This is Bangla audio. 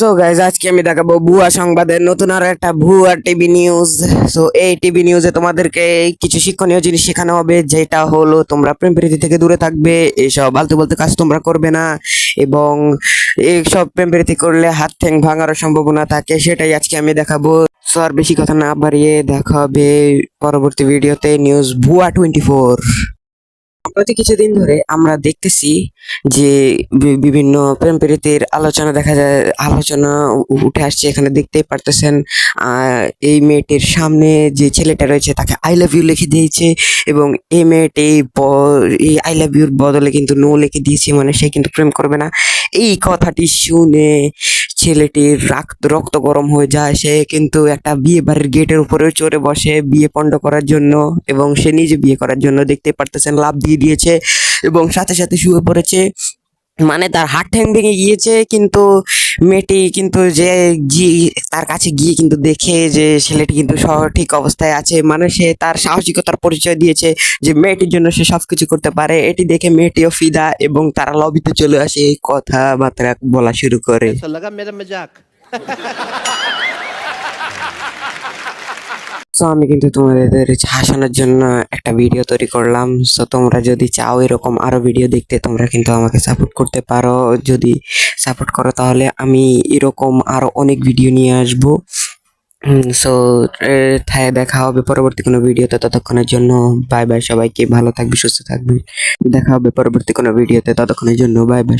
সো গাইজ আজকে আমি দেখাবো ভুয়া সংবাদের নতুন আরও একটা ভুয়া টিভি নিউজ সো এই টিভি নিউজে তোমাদেরকে কিছু শিক্ষণীয় জিনিস শেখানো হবে, যেটা হলো তোমরা প্রেম প্রীতি থেকে দূরে থাকবে এইসব আলতু বলতে কাজ তোমরা করবে না, এবং এইসব প্রেম প্রীতি করলে হাত ঠ্যাং ভাঙারও সম্ভাবনা থাকে, সেটাই আজকে আমি দেখাবো। সো আর বেশি কথা না বাড়িয়ে দেখা হবে পরবর্তী ভিডিওতে নিউজ ভুয়া টোয়েন্টি ফোর প্রতি কিছুদিন ধরে আমরা দেখতেছি যে বিভিন্ন প্রেম প্রীতির আলোচনা দেখা যায়, আলোচনা উঠে আসছে। এখানে দেখতেই পারতেছেন এই মেয়েটির সামনে যে ছেলেটা রয়েছে তাকে আই লাভ ইউ লিখে দিয়েছে এবং এই মেয়েটি এই আই লাভ ইউর বদলে কিন্তু নো লিখে দিয়েছে। মানে সে কিন্তু প্রেম করবে না। এই কথাটি শুনে ছেলেটির রাক্ত রক্ত গরম হয়ে যায়। সে কিন্তু একটা বিয়ে বাড়ির গেটের উপরে চড়ে বসে বিয়ে পণ্ড করার জন্য এবং সে নিজে বিয়ে করার জন্য দেখতে পারতেছেন লাভ দিয়ে দিয়েছে এবং সাথে সাথে শুয়ে পড়েছে। মানে তার হাত ঠ্যাং ভেঙে গিয়েছে, কিন্তু মেয়েটি কিন্তু যে তার কাছে গিয়ে কিন্তু দেখে যে ছেলেটি কিন্তু সঠিক অবস্থায় আছে। মানে সে তার সাহসিকতার পরিচয় দিয়েছে যে মেয়েটির জন্য সে সব কিছু করতে পারে। এটি দেখে মেয়েটিও ফিদা এবং তারা লবিতে চলে আসে। এই কথাবার্তা বলা শুরু করে। সো আমি কিন্তু তোমাদের হাসানোর জন্য একটা ভিডিও তৈরি করলাম। সো তোমরা যদি চাও এরকম আরও ভিডিও দেখতে, তোমরা কিন্তু আমাকে সাপোর্ট করতে পারো। যদি সাপোর্ট করো, তাহলে আমি এরকম আরও অনেক ভিডিও নিয়ে আসব। সো দেখা হবে পরবর্তী কোনো ভিডিওতে ততক্ষণের জন্য বাই বাই সবাইকে। ভালো থাকবে, সুস্থ থাকবে। দেখা হবে পরবর্তী কোনো ভিডিওতে ততক্ষণের জন্য বাই বাই